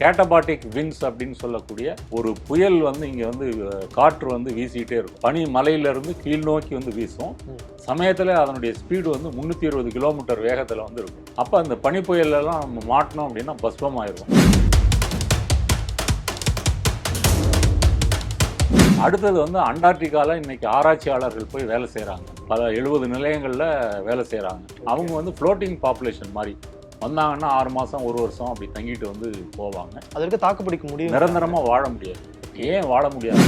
கேட்டபாட்டிக் wins அப்படின்னு சொல்லக்கூடிய ஒரு புயல் வந்து இங்கே வந்து காற்று வந்து வீசிக்கிட்டே இருக்கும். பனி மலையிலிருந்து கீழ் நோக்கி வந்து வீசும். சமயத்தில் அதனுடைய ஸ்பீடு வந்து முந்நூற்றி இருபது கிலோமீட்டர் வேகத்தில் வந்து இருக்கும். அப்போ அந்த பனி புயலெல்லாம் நம்ம மாட்டினோம் அப்படின்னா பஸ்பம் ஆயிரும் அடுத்தது வந்து அண்டார்டிகால இன்னைக்கு ஆராய்ச்சியாளர்கள் போய் வேலை செய்கிறாங்க பல எழுபது நிலையங்களில் வேலை செய்கிறாங்க அவங்க வந்து ஃப்ளோட்டிங் பாப்புலேஷன் மாதிரி. வந்தாங்கன்னா ஆறு மாதம் ஒரு வருஷம் அப்படி தங்கிட்டு வந்து போவாங்க. அதற்கு தாக்கு பிடிக்க முடியும். நிரந்தரமா வாழ முடியாது. ஏன் வாழ முடியாது?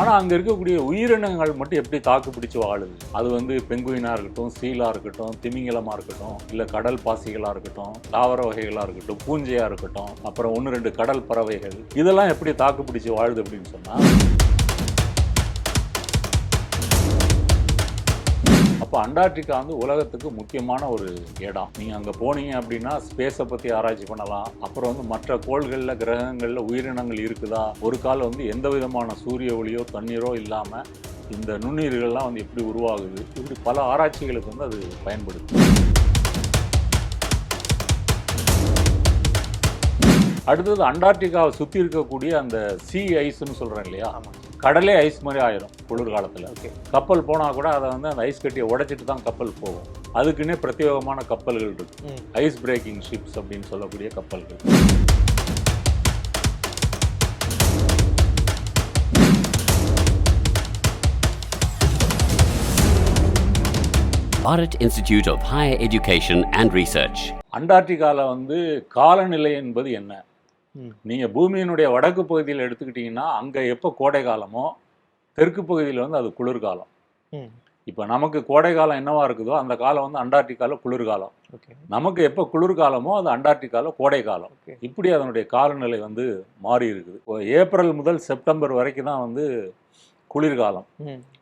ஆனா அங்க இருக்கக்கூடிய உயிரினங்கள் மட்டும் எப்படி தாக்கு பிடிச்சு வாழுது? அது வந்து பெங்குயினா இருக்கட்டும் சீலா இருக்கட்டும் திமிங்கலமா இருக்கட்டும் இல்ல கடல் பாசிகளா இருக்கட்டும் தாவர வகைகளா இருக்கட்டும் பூஞ்சையா இருக்கட்டும் அப்புறம் ஒன்று ரெண்டு கடல் பறவைகள் இதெல்லாம் எப்படி தாக்கு பிடிச்சு வாழுது அப்படின்னு சொன்னா அப்போ அண்டார்டிகா வந்து உலகத்துக்கு முக்கியமான ஒரு இடம். நீங்கள் அங்கே போனீங்க அப்படின்னா ஸ்பேஸை பற்றி ஆராய்ச்சி பண்ணலாம். அப்புறம் வந்து மற்ற கோள்களில் கிரகங்களில் உயிரினங்கள் இருக்குதா? ஒரு கால் வந்து எந்த விதமான சூரிய ஒளியோ தண்ணீரோ இல்லாமல் இந்த நுண்ணுயிர்கள்லாம் வந்து எப்படி உருவாகுது? இப்படி பல ஆராய்ச்சிகளுக்கு வந்து அது பயன்படுது. அடுத்தது அண்டார்டிகாவை சுற்றி இருக்கக்கூடிய அந்த சி ஐஸ்ன்னு சொல்கிறேன் இல்லையா? கடலே ஐஸ் மாதிரி ஆயிரும் குளிர்காலத்தில். ஓகே கப்பல் போனால் கூட அதை வந்து அந்த ஐஸ் கட்டியை உடைச்சிட்டு தான் கப்பல் போகும். அதுக்குன்னே பிரத்யேகமான கப்பல்கள் இருக்கு. ஐஸ் பிரேக்கிங் ஷிப்ஸ் அப்படின்னு சொல்லக்கூடிய கப்பல்கள். Bharat Institute of Higher Education and Research. அண்டார்டிகாவில் வந்து காலநிலை என்பது என்ன? நீங்கள் பூமியினுடைய வடக்கு பகுதியில் எடுத்துக்கிட்டிங்கன்னா அங்கே எப்போ கோடை காலமோ தெற்கு பகுதியில் வந்து அது குளிர்காலம். இப்போ நமக்கு கோடை காலம் என்னவா இருக்குதோ அந்த காலம் வந்து அண்டார்டிகாவில் குளிர்காலம். நமக்கு எப்போ குளிர்காலமோ அது அண்டார்டிகாவில் கோடை காலம். இப்படி அதனுடைய காலநிலை வந்து மாறி இருக்குது. இப்போ ஏப்ரல் முதல் செப்டம்பர் வரைக்கும் தான் வந்து குளிர்காலம்.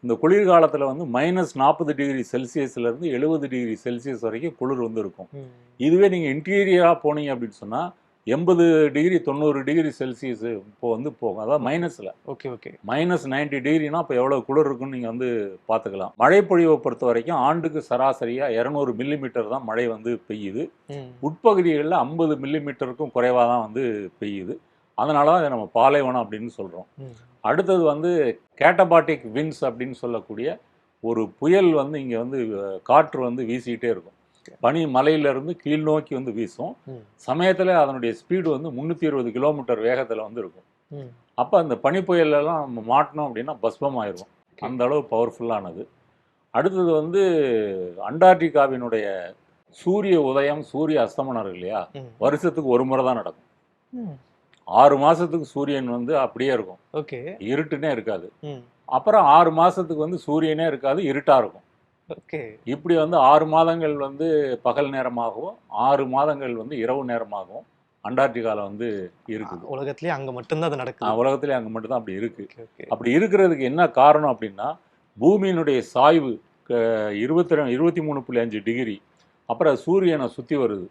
இந்த குளிர்காலத்தில் வந்து மைனஸ் நாற்பது டிகிரி செல்சியஸ்லேருந்து எழுபது டிகிரி செல்சியஸ் வரைக்கும் குளிர் வந்து இருக்கும். இதுவே நீங்கள் இன்டீரியராக போனீங்க அப்படின்னு சொன்னால் எண்பது டிகிரி தொண்ணூறு டிகிரி செல்சியஸ் இப்போ வந்து போகும் அதாவது மைனஸில் ஓகே ஓகே. மைனஸ் நைன்டி டிகிரினா இப்போ எவ்வளோ குளிர் இருக்குன்னு நீங்கள் வந்து பார்த்துக்கலாம் மழை பொழிவை பொறுத்த வரைக்கும் ஆண்டுக்கு சராசரியாக இரநூறு மில்லிமீட்டர் தான் மழை வந்து பெய்யுது. உட்பகுதிகளில் ஐம்பது மில்லிமீட்டருக்கும் குறைவாக தான் வந்து பெய்யுது. அதனால தான் நம்ம பாலைவனம் அப்படின்னு சொல்கிறோம் அடுத்தது வந்து கேட்டபாட்டிக் வின்ஸ் அப்படின்னு சொல்லக்கூடிய ஒரு புயல் வந்து இங்கே வந்து காற்று வந்து வீசிக்கிட்டே இருக்கும். பனி மலையிலிருந்து கீழ் நோக்கி வந்து வீசும். சமயத்தில் அதனுடைய ஸ்பீடு வந்து முந்நூற்றி இருபது கிலோமீட்டர் வேகத்தில் வந்து இருக்கும். அப்போ அந்த பனி புயலெல்லாம் நம்ம மாட்டினோம் அப்படின்னா பஸ்பம் ஆயிரும் அந்த அளவு பவர்ஃபுல்லானது அடுத்தது வந்து அண்டார்டிகாவினுடைய சூரிய உதயம் சூரிய அஸ்தமனம் இருக்கு இல்லையா? வருஷத்துக்கு ஒரு முறை தான் நடக்கும். ஆறு மாசத்துக்கு சூரியன் வந்து அப்படியே இருக்கும். ஓகே. இருட்டுனே இருக்காது. அப்புறம் ஆறு மாசத்துக்கு வந்து சூரியனே இருக்காது இருட்டா இருக்கும். இப்படி வந்து ஆறு மாதங்கள் வந்து பகல் நேரமாகவும் ஆறு மாதங்கள் வந்து இரவு நேரமாகவும் அண்டார்டிகால வந்து இருக்குது. உலகத்திலேயே அங்க மட்டும்தான் அது நடக்குது. உலகத்திலே அங்கே மட்டும்தான் அப்படி இருக்கு. Okay okay. அப்படி இருக்கிறதுக்கு என்ன காரணம் அப்படின்னா பூமியினுடைய சாய்வு இருபத்தி ரெண்டு இருபத்தி மூணு புள்ளி அஞ்சு டிகிரி அப்புறம் சூரியனை சுற்றி வருது.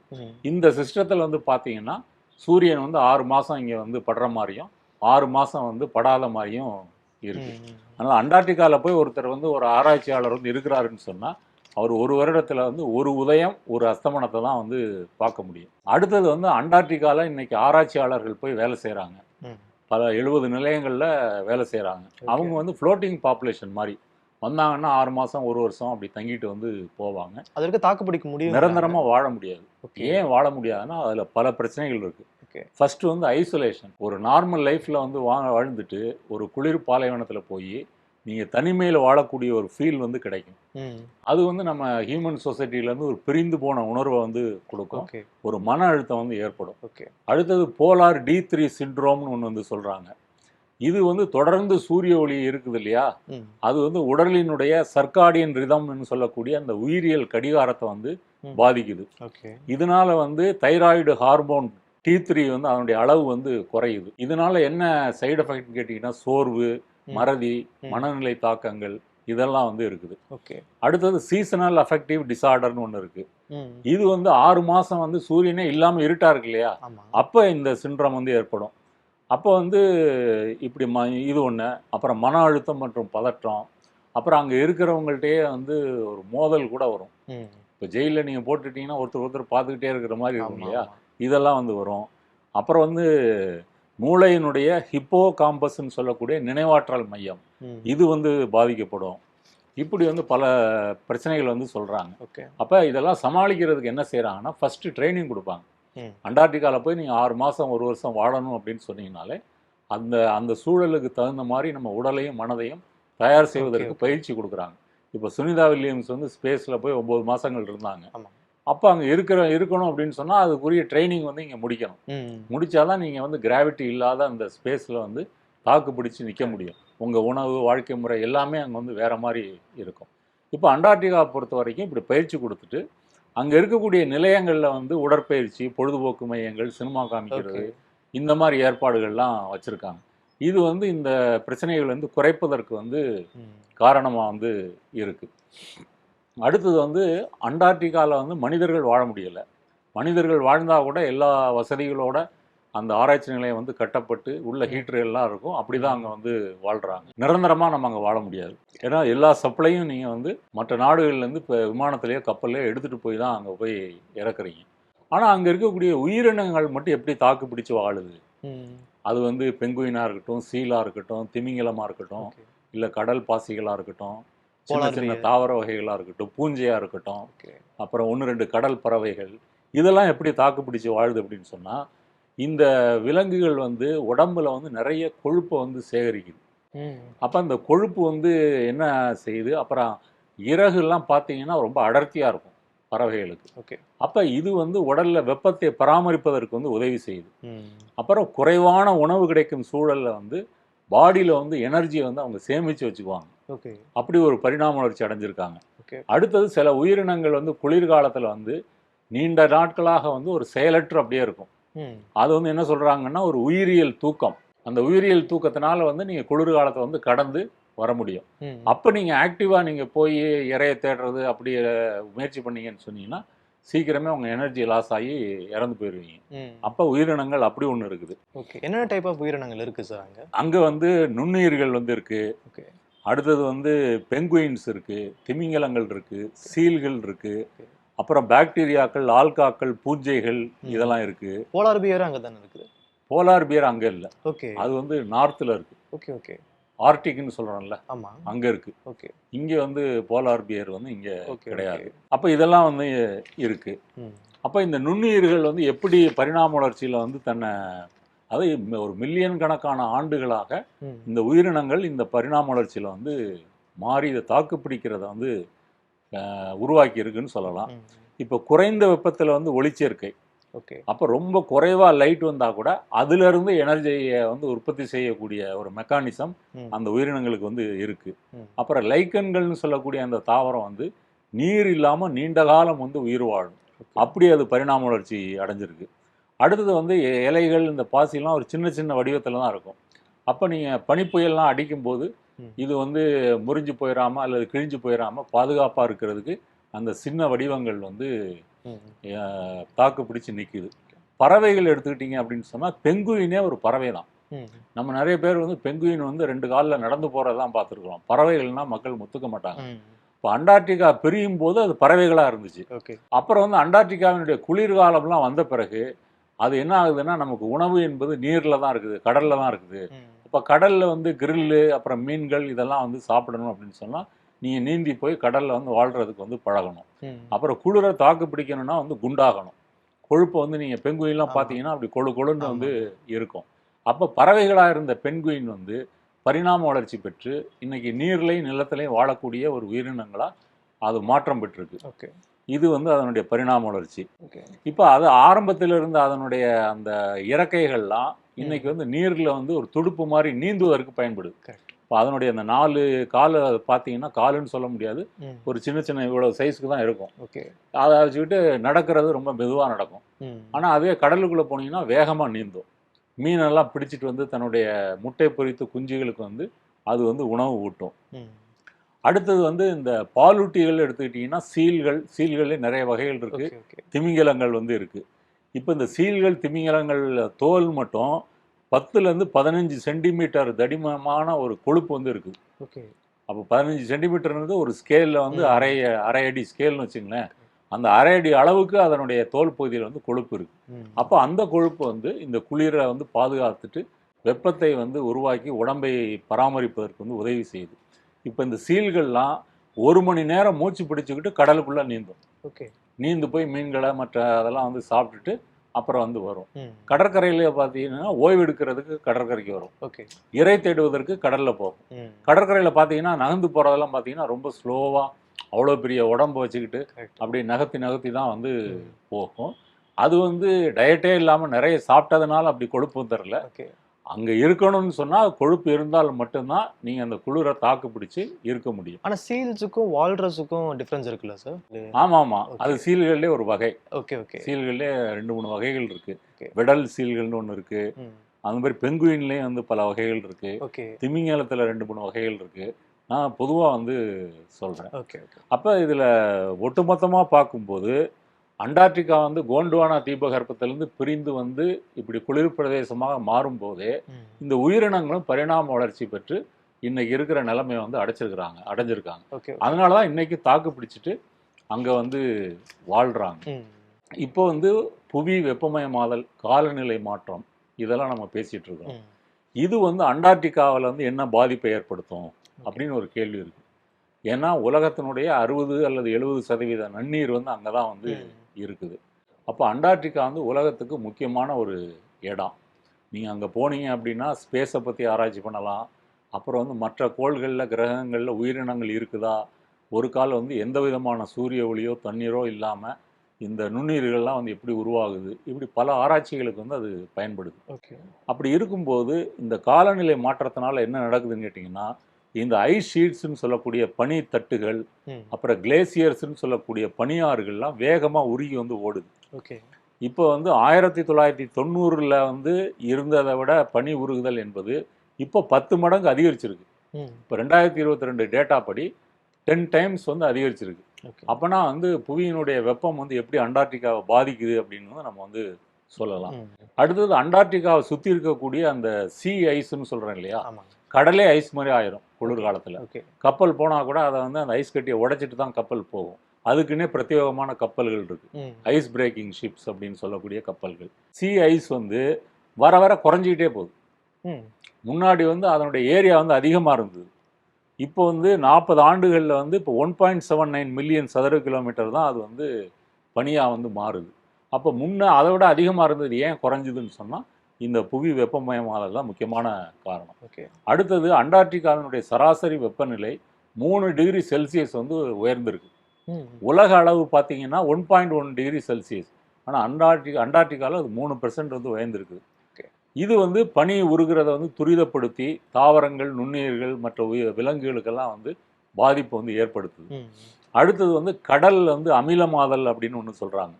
இந்த சிஸ்டத்தில் வந்து பார்த்தீங்கன்னா சூரியன் வந்து ஆறு மாதம் இங்கே வந்து படுற மாதிரியும் ஆறு மாதம் வந்து படாத மாதிரியும் இருக்கு. அதனால் அண்டார்டிகாவில் போய் ஒருத்தர் வந்து ஒரு ஆராய்ச்சியாளர் வந்து இருக்கிறாருன்னு சொன்னால் அவர் ஒரு வருடத்தில் வந்து ஒரு உதயம் ஒரு அஸ்தமனத்தை தான் வந்து பார்க்க முடியும். அடுத்தது வந்து அண்டார்டிகாவில் இன்னைக்கு ஆராய்ச்சியாளர்கள் போய் வேலை செய்கிறாங்க. பல எழுபது நிலையங்களில் வேலை செய்கிறாங்க அவங்க வந்து ஃப்ளோட்டிங் பாப்புலேஷன் மாதிரி வந்தாங்கன்னா ஆறு மாதம் ஒரு வருஷம் அப்படி தங்கிட்டு வந்து போவாங்க. அதற்கு தாக்கு பிடிக்க முடியும் நிரந்தரமாக வாழ முடியாது. ஏன் வாழ முடியாதுன்னா அதில் பல பிரச்சனைகள் இருக்குது ஓகே ஃபர்ஸ்ட் வந்து ஐசோலேஷன் ஒரு நார்மல் லைஃப்பில் வந்து வா வாழ்ந்துட்டு ஒரு குளிர் பாலைவனத்தில் போய் நீங்கள் தனிமையில் வாழக்கூடிய ஒரு ஃபீல் வந்து கிடைக்கும். அது வந்து நம்ம ஹியூமன் சொசைட்டிலேருந்து ஒரு பிரிந்து போன உணர்வை வந்து கொடுக்கும். ஒரு மன அழுத்தம் வந்து ஏற்படும். ஓகே. அடுத்தது போலார் டி த்ரீ சிண்ட்ரோம்னு ஒன்று வந்து சொல்கிறாங்க இது வந்து தொடர்ந்து சூரிய ஒளி இருக்குது இல்லையா? அது வந்து உடலினுடைய சர்க்காடியன் ரிதம்னு சொல்லக்கூடிய அந்த உயிரியல் கடிகாரத்தை வந்து. பாதிக்குது. இதனால வந்து தைராய்டு ஹார்மோன் டி த்ரீ வந்து அதனுடைய அளவு வந்து குறையுது. இதனால என்ன சைடு எஃபெக்ட் கேட்டிங்கன்னா சோர்வு. மறதி. மனநிலை தாக்கங்கள் இதெல்லாம் வந்து இருக்குது. ஓகே. அடுத்தது சீசனல் அஃபெக்டிவ் டிசார்டர்னு ஒன்று இருக்கு. இது வந்து ஆறு மாசம் வந்து சூரியனே இல்லாமல் இருட்டா இருக்கு இல்லையா? அப்போ இந்த சின்ட்ரம் வந்து ஏற்படும். அப்போ வந்து இப்படி ம இது ஒன்று அப்புறம் மன அழுத்தம் மற்றும் பதற்றம். அப்புறம் அங்கே இருக்கிறவங்கள்ட்டயே வந்து ஒரு மோதல் கூட வரும். இப்போ ஜெயிலில் நீங்கள் போட்டுட்டீங்கன்னா ஒருத்தர் ஒருத்தர் பார்த்துக்கிட்டே இருக்கிற மாதிரி இருக்கும் இல்லையா. இதெல்லாம் வந்து வரும் அப்புறம் வந்து மூளையினுடைய ஹிப்போ காம்பஸ்ன்னு சொல்லக்கூடிய நினைவாற்றல் மையம். இது வந்து பாதிக்கப்படும் இப்படி வந்து பல பிரச்சனைகள் வந்து சொல்கிறாங்க ஓகே அப்போ இதெல்லாம் சமாளிக்கிறதுக்கு என்ன செய்கிறாங்கன்னா ஃபஸ்ட்டு ட்ரைனிங் கொடுப்பாங்க. அண்டார்டிகாவில் போய் நீங்கள் ஆறு மாதம் ஒரு வருஷம் வாழணும் அப்படின்னு சொன்னீங்கனாலே அந்த அந்த சூழலுக்கு தகுந்த மாதிரி நம்ம உடலையும் மனதையும் தயார் செய்வதற்கு. பயிற்சி கொடுக்குறாங்க இப்போ சுனிதா வில்லியம்ஸ் வந்து ஸ்பேஸில் போய் ஒம்பது மாதங்கள் இருந்தாங்க. அப்போ அங்கே இருக்கிற இருக்கணும் அப்படின்னு சொன்னால் அதுக்குரிய ட்ரைனிங் வந்து இங்கே முடிக்கணும். ம். முடிச்சாதான் நீங்கள் வந்து கிராவிட்டி இல்லாத அந்த ஸ்பேஸில் வந்து தாக்கு பிடிச்சி நிற்க முடியும். உங்கள் உணவு வாழ்க்கை முறை எல்லாமே அங்கே வந்து வேற மாதிரி இருக்கும். இப்போ அண்டார்டிகா பொறுத்த வரைக்கும் இப்படி பயிற்சி கொடுத்துட்டு அங்கே இருக்கக்கூடிய நிலையங்களில் வந்து உடற்பயிற்சி பொழுதுபோக்கு மையங்கள் சினிமா காமிக்கிறது இந்த மாதிரி ஏற்பாடுகள்லாம் வச்சுருக்காங்க. இது வந்து இந்த பிரச்சனைகள் வந்து குறைப்பதற்கு வந்து. காரணமாக வந்து இருக்குது அடுத்தது வந்து அண்டார்டிகாவில் வந்து மனிதர்கள் வாழ முடியலை. மனிதர்கள் வாழ்ந்தால் கூட எல்லா வசதிகளோட அந்த ஆராய்ச்சி நிலையம் வந்து கட்டப்பட்டு உள்ள ஹீட்டர் எல்லாம் இருக்கும். அப்படி தான் அங்கே வந்து வாழ்கிறாங்க நிரந்தரமாக நம்ம அங்கே வாழ முடியாது. ஏன்னா எல்லா சப்ளையும் நீங்கள் வந்து மற்ற நாடுகள்லேருந்து இப்போ விமானத்திலேயோ கப்பல்லையோ எடுத்துகிட்டு போய் தான் அங்கே போய் இறக்குறீங்க. ஆனால் அங்கே இருக்கக்கூடிய உயிரினங்கள் மட்டும் எப்படி தாக்கு பிடிச்சு வாழுது. அது வந்து பெங்குயினாக இருக்கட்டும் சீலாக இருக்கட்டும் திமிங்கலமாக இருக்கட்டும் இல்லை கடல் பாசிகளாக இருக்கட்டும் சின்ன சின்ன. தாவர வகைகளாக இருக்கட்டும் பூஞ்சையாக இருக்கட்டும் அப்புறம் ஒன்று ரெண்டு கடல் பறவைகள். இதெல்லாம் எப்படி தாக்கு பிடிச்சு வாழுது அப்படின்னு சொன்னால் இந்த விலங்குகள் வந்து உடம்புல வந்து நிறைய கொழுப்பை வந்து சேகரிக்குது. அப்போ அந்த கொழுப்பு வந்து என்ன செய்யுது? அப்புறம் இறகுலாம் பார்த்தீங்கன்னா ரொம்ப அடர்த்தியாக இருக்கும் பறவைகளுக்கு. ஓகே. அப்போ இது வந்து உடல்ல வெப்பத்தை பராமரிப்பதற்கு வந்து உதவி செய்யுது. அப்புறம் குறைவான உணவு கிடைக்கும் சூழல்ல வந்து பாடியில் வந்து எனர்ஜியை வந்து அவங்க சேமித்து வச்சுக்குவாங்க. ஓகே. அப்படி ஒரு பரிணாம வளர்ச்சி அடைஞ்சிருக்காங்க. அடுத்தது சில உயிரினங்கள் வந்து குளிர்காலத்தில் வந்து நீண்ட நாட்களாக வந்து ஒரு செயலற்று அப்படியே இருக்கும். அது வந்து என்ன சொல்கிறாங்கன்னா ஒரு உயிரியல் தூக்கம். அந்த உயிரியல் தூக்கத்தினால வந்து நீங்கள் குளிர்காலத்தை வந்து கடந்து வர முடியும். அப்போ நீங்கள் ஆக்டிவாக நீங்கள் போய் இறைய தேடுறது அப்படி முயற்சி பண்ணீங்கன்னு சொன்னீங்கன்னா சீக்கிரமே உங்கள் எனர்ஜி லாஸ் ஆகி இறந்து போயிடுவீங்க. அப்போ உயிரினங்கள் அப்படி ஒன்று இருக்குது. ஓகே என்னென்ன டைப் ஆஃப் உயிரினங்கள் இருக்கு சார் அங்க? அங்கே வந்து நுண்ணுயிர்கள் வந்து இருக்கு. ஓகே அடுத்தது வந்து பெங்குயின்ஸ் இருக்கு திமிங்கலங்கள் இருக்கு சீல்கள் இருக்கு. அப்புறம் பாக்டீரியாக்கள் ஆல்காக்கள் பூஞ்சைகள் இதெல்லாம் இருக்கு. போலார் பியர் அங்க தானே இருக்குது? போலார் பியர் அங்கே இல்லை. ஓகே அது வந்து நார்த்தில் இருக்கு. ஓகே ஓகே ஆர்டிக்னு சொல்கிறோம்ல ஆமா. அங்கே இருக்கு. ஓகே. இங்கே வந்து போலார் பியர் வந்து இங்கே கிடையாது. அப்போ இதெல்லாம் வந்து இருக்கு. அப்போ இந்த நுண்ணுயிர்கள் வந்து எப்படி பரிணாம வளர்ச்சியில் வந்து தன்னை அது ஒரு மில்லியன் கணக்கான ஆண்டுகளாக. இந்த உயிரினங்கள் இந்த பரிணாம வளர்ச்சியில் வந்து மாறி இதை தாக்கு பிடிக்கிறத வந்து உருவாக்கி இருக்குன்னு சொல்லலாம். இப்போ குறைந்த வெப்பத்தில் வந்து ஒளிச்சேர்க்கை. ஓகே அப்போ ரொம்ப குறைவாக லைட் வந்தால் கூட அதிலிருந்து எனர்ஜியை வந்து உற்பத்தி செய்யக்கூடிய ஒரு மெக்கானிசம். அந்த உயிரினங்களுக்கு வந்து இருக்கு ம். அப்புறம் லைக்கன்கள்னு சொல்லக்கூடிய அந்த தாவரம் வந்து நீர் இல்லாமல் நீண்ட காலம் வந்து உயிர் வாழும் அப்படி அது பரிணாம வளர்ச்சி அடைஞ்சிருக்கு அடுத்தது வந்து இலைகள் இந்த பாசிலாம் ஒரு சின்ன சின்ன வடிவத்தில் தான் இருக்கும் அப்போ நீங்கள் பனிப்புயல்லாம் அடிக்கும்போது. இது வந்து முறிஞ்சு போயிடாமல் அல்லது கிழிஞ்சு போயிடாமல் பாதுகாப்பாக இருக்கிறதுக்கு அந்த சின்ன வடிவங்கள் வந்து தாக்கு பிடிச்சி நிற்கிது பறவைகள் எடுத்துக்கிட்டீங்க அப்படின்னு சொன்னால் பெங்குயினே ஒரு பறவை தான். நம்ம நிறைய பேர் வந்து பெங்குயின் வந்து ரெண்டு காலில் நடந்து போகிறதான் பார்த்துருக்கோம் பறவைகள்னா மக்கள் முத்துக்க மாட்டாங்க. இப்போ அண்டார்டிகா பிரியும் போது அது பறவைகளாக இருந்துச்சு. அப்புறம் வந்து அண்டார்டிகாவினுடைய குளிர்காலம்லாம் வந்த பிறகு அது என்ன ஆகுதுன்னா நமக்கு உணவு என்பது நீரில் தான் இருக்குது கடலில் தான் இருக்குது. இப்போ கடலில் வந்து கிரில்லு அப்புறம் மீன்கள் இதெல்லாம் வந்து சாப்பிடணும் அப்படின்னு சொன்னால் நீங்கள் நீந்தி போய் கடலில் வந்து வாழ்கிறதுக்கு வந்து பழகணும். அப்புறம் குளிரை தாக்கு பிடிக்கணும்னா வந்து குண்டாகணும். கொழுப்பை வந்து நீங்கள் பெங்குயின்லாம். பார்த்தீங்கன்னா அப்படி கொழு கொழுன்னு. வந்து இருக்கும். அப்போ பறவைகளாக இருந்த பெண்குயின் வந்து பரிணாம வளர்ச்சி பெற்று இன்னைக்கு நீர்லையும் நிலத்திலையும் வாழக்கூடிய ஒரு உயிரினங்களாக அது மாற்றம் பெற்றிருக்கு. ஓகே. இது வந்து அதனுடைய பரிணாம வளர்ச்சி. இப்போ அது ஆரம்பத்தில் இருந்த அதனுடைய அந்த இறக்கைகள்லாம் இன்னைக்கு வந்து நீரில் வந்து ஒரு துடுப்பு மாதிரி நீந்துவதற்கு பயன்படுது. இப்போ அதனுடைய அந்த நாலு காலு பார்த்தீங்கன்னா காலுன்னு சொல்ல முடியாது. ஒரு சின்ன சின்ன இவ்வளோ சைஸ்க்கு தான் இருக்கும். ஓகே. அதை வச்சுக்கிட்டு நடக்கிறது ரொம்ப மெதுவாக நடக்கும். ஆனால் அதுவே கடலுக்குள்ளே போனீங்கன்னா வேகமாக நீந்தும். மீனெல்லாம் பிடிச்சிட்டு வந்து தன்னுடைய முட்டை பொரித்து குஞ்சுகளுக்கு வந்து அது வந்து உணவு ஊட்டும். அடுத்தது வந்து இந்த பாலூட்டிகள் எடுத்துக்கிட்டிங்கன்னா சீல்கள் சீல்களே நிறைய வகைகள் இருக்குது திமிங்கலங்கள் வந்து இருக்கு. இப்போ இந்த சீல்கள் திமிங்கலங்கள் தோல் மட்டும் பத்துலேருந்து பதினஞ்சு சென்டிமீட்டர் தடிமமான ஒரு கொழுப்பு வந்து இருக்குது ஓகே. அப்போ பதினஞ்சு சென்டிமீட்டர்ன்றது ஒரு ஸ்கேலில் வந்து. அரை அரை அடி ஸ்கேல்னு வச்சுங்களேன் அந்த அரை அடி அளவுக்கு அதனுடைய தோல் பகுதியில் வந்து கொழுப்பு இருக்கு. ம். அப்போ அந்த கொழுப்பு வந்து இந்த குளிரை வந்து பாதுகாத்துட்டு வெப்பத்தை வந்து உருவாக்கி உடம்பை பராமரிப்பதற்கு வந்து உதவி செய்யுது. இப்போ இந்த சீல்கள்லாம் ஒரு மணி நேரம் மூச்சு பிடிச்சுக்கிட்டு கடலுக்குள்ளே நீந்தும். ஓகே. நீந்து போய் மீன்களை மற்ற அதெல்லாம் வந்து சாப்பிட்டுட்டு அப்புறம் வந்து வரும். கடற்கரையில பார்த்தீங்கன்னா ஓய்வு எடுக்கிறதுக்கு கடற்கரைக்கு வரும் ஓகே இறை தேடுவதற்கு கடலில் போகும். கடற்கரையில் பார்த்தீங்கன்னா நகர்ந்து போகிறதெல்லாம் பார்த்தீங்கன்னா ரொம்ப ஸ்லோவாக அவ்வளோ பெரிய உடம்பு வச்சுக்கிட்டு. அப்படி நகர்த்தி நகர்த்தி தான் வந்து. போகும் அது வந்து டயட்டே இல்லாமல் நிறைய சாப்பிட்டதுனால அப்படி கொழுப்பு தரல ஓகே அங்கே இருக்கணும்னு சொன்னால் கொழுப்பு இருந்தால் மட்டும்தான் நீங்கள் அந்த குளிரை தாக்கு பிடிச்சி இருக்க முடியும். ஆனா சீல்ஸுக்கும் வால்ரஸுக்கும் டிஃபரன்ஸ் இருக்குல்ல சார் ஆமாம் ஆமாம். அது சீல்கள்லேயே ஒரு வகை. ஓகே ஓகே சீல்கள்லேயே ரெண்டு மூணு வகைகள் இருக்கு. Okay. விடல் சீல்கள்னு ஒன்று இருக்கு. ம். அந்த மாதிரி பெங்குயின்லேயும் வந்து பல வகைகள் இருக்கு. ஓகே திமிங்கலத்தில் ரெண்டு மூணு வகைகள் இருக்கு. நான் பொதுவாக வந்து சொல்கிறேன் ஓகே ஓகே அப்போ இதில் ஒட்டுமொத்தமாக பார்க்கும்போது அண்டார்டிகா வந்து கோண்டுவானா தீபகற்பத்திலிருந்து பிரிந்து வந்து இப்படி குளிர் பிரதேசமாக மாறும்போதே. இந்த உயிரினங்களும் பரிணாம வளர்ச்சி பெற்று இன்னைக்கு இருக்கிற நிலைமையை வந்து அடைச்சிருக்கிறாங்க அடைஞ்சிருக்காங்க அதனால தான் இன்னைக்கு தாக்கு பிடிச்சிட்டு அங்கே வந்து வாழ்கிறாங்க. இப்போ வந்து புவி வெப்பமயமாதல் காலநிலை மாற்றம் இதெல்லாம் நம்ம பேசிட்டு இருக்கோம். இது வந்து அண்டார்டிகாவில் வந்து என்ன பாதிப்பை ஏற்படுத்தும் அப்படின்னு ஒரு கேள்வி இருக்கு ஏன்னா உலகத்தினுடைய அறுபது அல்லது எழுபது சதவீத நன்னீர் வந்து அங்கே தான் வந்து. இருக்குது. அப்போ அண்டார்டிகா வந்து உலகத்துக்கு முக்கியமான ஒரு இடம். நீங்கள் அங்கே போனீங்க அப்படின்னா ஸ்பேஸை பற்றி ஆராய்ச்சி பண்ணலாம். அப்புறம் வந்து மற்ற கோள்களில் கிரகங்களில் உயிரினங்கள் இருக்குதா? ஒரு கால் வந்து எந்த விதமான சூரிய ஒளியோ தண்ணீரோ இல்லாமல் இந்த நுண்ணுயிர்கள்லாம் வந்து எப்படி உருவாகுது? இப்படி பல ஆராய்ச்சிகளுக்கு வந்து அது பயன்படுது. ஓகே. அப்படி இருக்கும்போது இந்த காலநிலை மாற்றத்தினால என்ன நடக்குதுன்னு கேட்டிங்கன்னா இந்த ஐஸ் ஷீட்ஸ்னு சொல்லக்கூடிய பனி தட்டுகள். அப்புறம் கிளேசியர்ஸ்னு சொல்லக்கூடிய பனியாறுகள்லாம் வேகமாக உருகி வந்து ஓடுது. ஓகே. இப்போ வந்து ஆயிரத்தி தொள்ளாயிரத்தி தொண்ணூறில் வந்து இருந்ததை விட பனி உருகுதல் என்பது இப்போ பத்து மடங்கு அதிகரிச்சிருக்கு. இப்போ ரெண்டாயிரத்தி இருபத்தி ரெண்டு டேட்டா படி டென் டைம்ஸ் வந்து அதிகரிச்சிருக்கு. அப்போனா வந்து புவியினுடைய வெப்பம் வந்து எப்படி அண்டார்டிகாவை பாதிக்குது அப்படின்னு நம்ம வந்து சொல்லலாம். அடுத்தது அண்டார்டிகாவை சுற்றி இருக்கக்கூடிய அந்த சி ஐஸ்ன்னு சொல்கிறேன் இல்லையா? கடலே ஐஸ் மாதிரி ஆயிரும் குளிர்காலத்தில். ஓகே கப்பல் போனால் கூட அதை வந்து அந்த ஐஸ் கட்டியை உடைச்சிட்டு தான் கப்பல் போகும். அதுக்குன்னே பிரத்யேகமான கப்பல்கள் இருக்கு. ஐஸ் பிரேக்கிங் ஷிப்ஸ் அப்படின்னு சொல்லக்கூடிய கப்பல்கள். சி ஐஸ் வந்து வர வர குறைஞ்சிக்கிட்டே போகுது. முன்னாடி வந்து அதனுடைய ஏரியா வந்து அதிகமாக இருந்தது. இப்போ வந்து நாற்பது ஆண்டுகளில் வந்து இப்போ one point seven nine million சதுர கிலோமீட்டர் தான் அது வந்து பனியாக வந்து மாறுது. அப்போ முன்ன அதை விட அதிகமாக இருந்தது ஏன் குறைஞ்சிதுன்னு சொன்னால் இந்த புவி வெப்பமயமாதல் தான் முக்கியமான காரணம் ஓகே அடுத்தது அண்டார்டிகாவினுடைய சராசரி வெப்பநிலை மூணு டிகிரி செல்சியஸ் வந்து உயர்ந்திருக்கு. உலக அளவு பார்த்தீங்கன்னா one point one degree Celsius ஆனால் அண்டார்டிகா அண்டார்டிகாவில் அது மூணு பெர்சன்ட் வந்து உயர்ந்திருக்கு. இது வந்து பனி உருகிறத வந்து துரிதப்படுத்தி தாவரங்கள் நுண்ணுயிர்கள் மற்ற உயிர் விலங்குகளுக்கெல்லாம் வந்து பாதிப்பு வந்து ஏற்படுத்துது. அடுத்தது வந்து கடல் வந்து அமிலமாதல் அப்படின்னு ஒன்று சொல்கிறாங்க.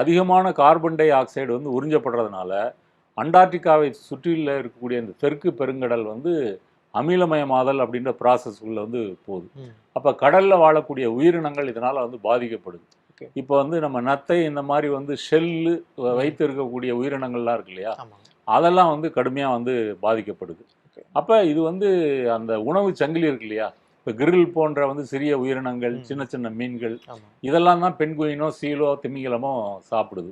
அதிகமான கார்பன் டை ஆக்சைடு வந்து உறிஞ்சப்படுறதுனால அண்டார்டிகாவை சுற்றியுள்ள இருக்கக்கூடிய இந்த தெற்கு பெருங்கடல் வந்து அமிலமயமாதல் அப்படின்ற ப்ராசஸ்க்குள்ள வந்து போகுது. அப்போ கடலில் வாழக்கூடிய உயிரினங்கள் இதனால் வந்து பாதிக்கப்படுது. இப்போ வந்து நம்ம நத்தை இந்த மாதிரி வந்து ஷெல்லு வைத்து இருக்கக்கூடிய உயிரினங்கள்லாம் இருக்கு இல்லையா அதெல்லாம் வந்து கடுமையாக வந்து பாதிக்கப்படுது. அப்போ இது வந்து அந்த உணவு சங்கிலி இருக்கு இல்லையா இப்போ கிரில் போன்ற வந்து சிறிய உயிரினங்கள். சின்ன சின்ன மீன்கள் இதெல்லாம் தான் பெண்குயினோ சீலோ திமிங்கலமோ சாப்பிடுது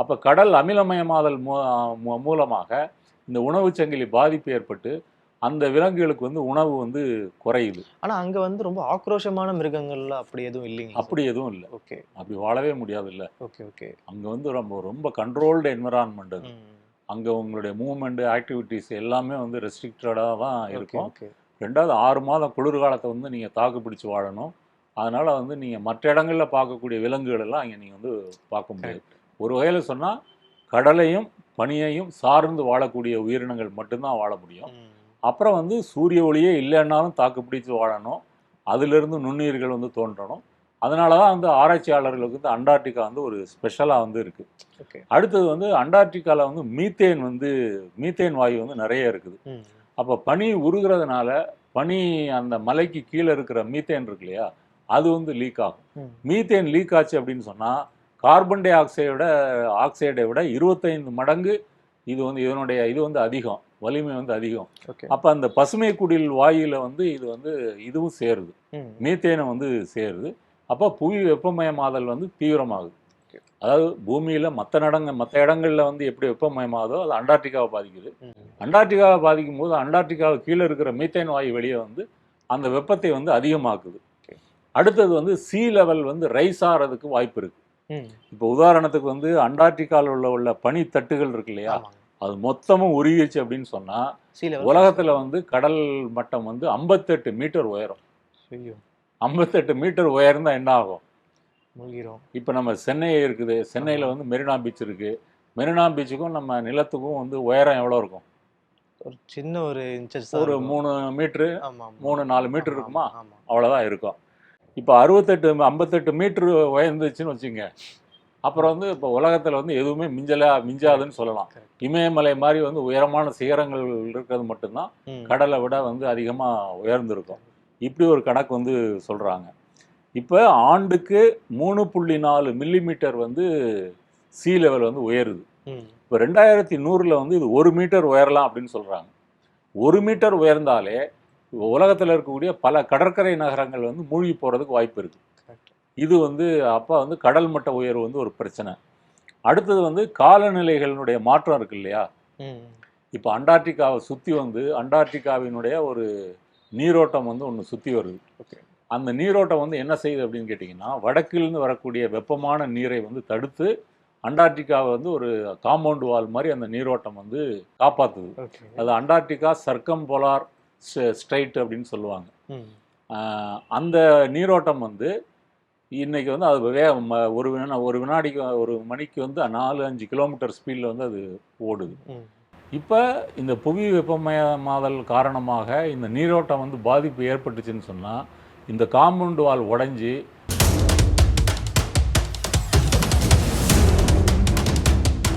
அப்போ கடல் அமிலமயமாதல் மூ மூலமாக இந்த உணவு சங்கிலி பாதிப்பு ஏற்பட்டு அந்த விலங்குகளுக்கு வந்து உணவு வந்து குறையுது. ஆனா அங்க வந்து ரொம்ப ஆக்ரோஷமான மிருகங்கள்லாம் அப்படி எதுவும் இல்லைங்களா அப்படி எதுவும் இல்லை. ஓகே. அப்படி வாழவே முடியாது இல்லை ஓகே ஓகே. அங்கே வந்து ரொம்ப ரொம்ப கண்ட்ரோல்டு என்விரான்மெண்ட் அது. அங்கே உங்களுடைய மூவ்மெண்ட் ஆக்டிவிட்டீஸ் எல்லாமே வந்து ரெஸ்ட்ரிக்டடாக தான் இருக்கும். ஓகே. ரெண்டாவது ஆறு மாதம் குளிர்காலத்தை வந்து நீங்கள் தாக்கு பிடிச்சி வாழணும். அதனால் வந்து நீங்கள் மற்ற இடங்களில் பார்க்கக்கூடிய விலங்குகள் எல்லாம் இங்கே நீங்கள் வந்து பார்க்க முடியாது. ஒரு வகையில் சொன்னால் கடலையும் பனியையும் சார்ந்து வாழக்கூடிய உயிரினங்கள் மட்டும்தான் வாழ முடியும். அப்புறம் வந்து சூரிய ஒளியே இல்லைன்னாலும் தாக்கு பிடிச்சு வாழணும். அதிலிருந்து நுண்ணுயிர்கள் வந்து தோன்றணும். அதனால தான் வந்து ஆராய்ச்சியாளர்களுக்கு வந்து அண்டார்டிகா வந்து ஒரு ஸ்பெஷலாக வந்து இருக்குது அடுத்தது வந்து அண்டார்டிகாவில் வந்து மீத்தேன் வந்து மீத்தேன் வாயு வந்து நிறைய இருக்குது. அப்போ பனி உருகிறதுனால பனி அந்த மலைக்கு கீழே இருக்கிற மீத்தேன் இருக்கு இல்லையா அது வந்து லீக் ஆகும். மீத்தேன் லீக் ஆச்சு அப்படின்னு சொன்னால் கார்பன் டை ஆக்சைடோட ஆக்சைடை விட இருபத்தைந்து மடங்கு இது வந்து இதனுடைய இது வந்து அதிகம். வலிமை வந்து அதிகம். ஓகே. அப்போ அந்த பசுமை குடில் வாயுல வந்து இது வந்து இதுவும் சேருது. மீத்தேனை வந்து சேருது. அப்போ புவி வெப்பமயமாதல் வந்து தீவிரமாகுது. அதாவது பூமியில் மற்ற நடங்க மற்ற இடங்கள்ல வந்து எப்படி வெப்பமயமாகுதோ அது அண்டார்டிகாவை பாதிக்குது. அண்டார்டிகாவை பாதிக்கும் போது அண்டார்டிகாவை கீழே இருக்கிற மீத்தேன் வாயு வெளியே வந்து அந்த வெப்பத்தை வந்து அதிகமாக்குது. அடுத்தது வந்து சீ லெவல் வந்து ரைஸ் ஆகிறதுக்கு வாய்ப்பு இருக்கு. ம். இப்போ உதாரணத்துக்கு வந்து அண்டார்டிகாவில் உள்ள உள்ள பனித்தட்டுகள் இருக்கு இல்லையா? அது மொத்தமும் உருகிடுச்சு அப்படின்னு சொன்னா sea level உலகத்துல வந்து கடல் மட்டம் வந்து ஐம்பத்தெட்டு மீட்டர் உயரம். ஐம்பத்தெட்டு மீட்டர் உயர்ந்தா என்ன ஆகும்? இப்போ நம்ம சென்னை இருக்குது. சென்னையில் வந்து மெரினா பீச் இருக்கு. மெரினா பீச்சுக்கும் நம்ம நிலத்துக்கும் வந்து உயரம் எவ்வளோ இருக்கும்? ஒரு சின்ன ஒரு இன்ச்சஸ் ஒரு மூணு மீட்ரு. மூணு நாலு மீட்டர் ஆமா, இருக்குமா? அவ்வளோதான் இருக்கும். இப்போ அறுபத்தெட்டு ஐம்பத்தெட்டு மீட்ரு உயர்ந்துச்சுன்னு வச்சுங்க அப்புறம் வந்து இப்போ உலகத்தில் வந்து எதுவுமே மிஞ்சலா மிஞ்சாதுன்னு சொல்லலாம். இமயமலை மாதிரி வந்து உயரமான சிகரங்கள் இருக்கிறது மட்டும்தான். கடலை விட வந்து அதிகமாக உயர்ந்திருக்கும் இப்படி ஒரு கணக்கு வந்து சொல்கிறாங்க இப்போ ஆண்டுக்கு மூணு புள்ளி நாலு மில்லிமீட்டர் வந்து சீ லெவல் வந்து உயருது. இப்போ ரெண்டாயிரத்தி நூறில் வந்து இது ஒரு மீட்டர் உயரலாம் அப்படின்னு சொல்கிறாங்க ஒரு மீட்டர் உயர்ந்தாலே உலகத்தில் இருக்கக்கூடிய பல கடற்கரை நகரங்கள் வந்து மூழ்கி போகிறதுக்கு வாய்ப்பு இருக்குது. இது வந்து அப்போ வந்து கடல் மட்ட உயர்வு வந்து ஒரு பிரச்சனை அடுத்தது வந்து காலநிலைகளினுடைய மாற்றம் இருக்கு இல்லையா. இப்போ அண்டார்டிகாவை சுற்றி வந்து அண்டார்டிகாவினுடைய ஒரு நீரோட்டம் வந்து ஒன்று சுற்றி வருது. அந்த நீரோட்டம் வந்து என்ன செய்யுது அப்படின்னு கேட்டிங்கன்னா வடக்கிலிருந்து வரக்கூடிய வெப்பமான நீரை வந்து தடுத்து அண்டார்டிகாவை வந்து ஒரு காம்பவுண்ட் வால் மாதிரி அந்த நீரோட்டம் வந்து காப்பாற்றுது. அது அண்டார்டிகா சர்க்கம் போலார் ஸ்ட்ரைட் அப்படின்னு சொல்லுவாங்க. அந்த நீரோட்டம் வந்து இன்னைக்கு வந்து அது வே ஒரு வினா ஒரு வினாடிக்கு ஒரு மணிக்கு வந்து நாலு அஞ்சு கிலோமீட்டர் ஸ்பீடில் வந்து அது ஓடுது. இப்போ இந்த புவி வெப்பமயமாதல் காரணமாக இந்த நீரோட்டம் வந்து பாதிப்பு ஏற்பட்டுச்சுன்னு சொன்னால் இந்த காம்பவுண்ட் வால் உடைஞ்சி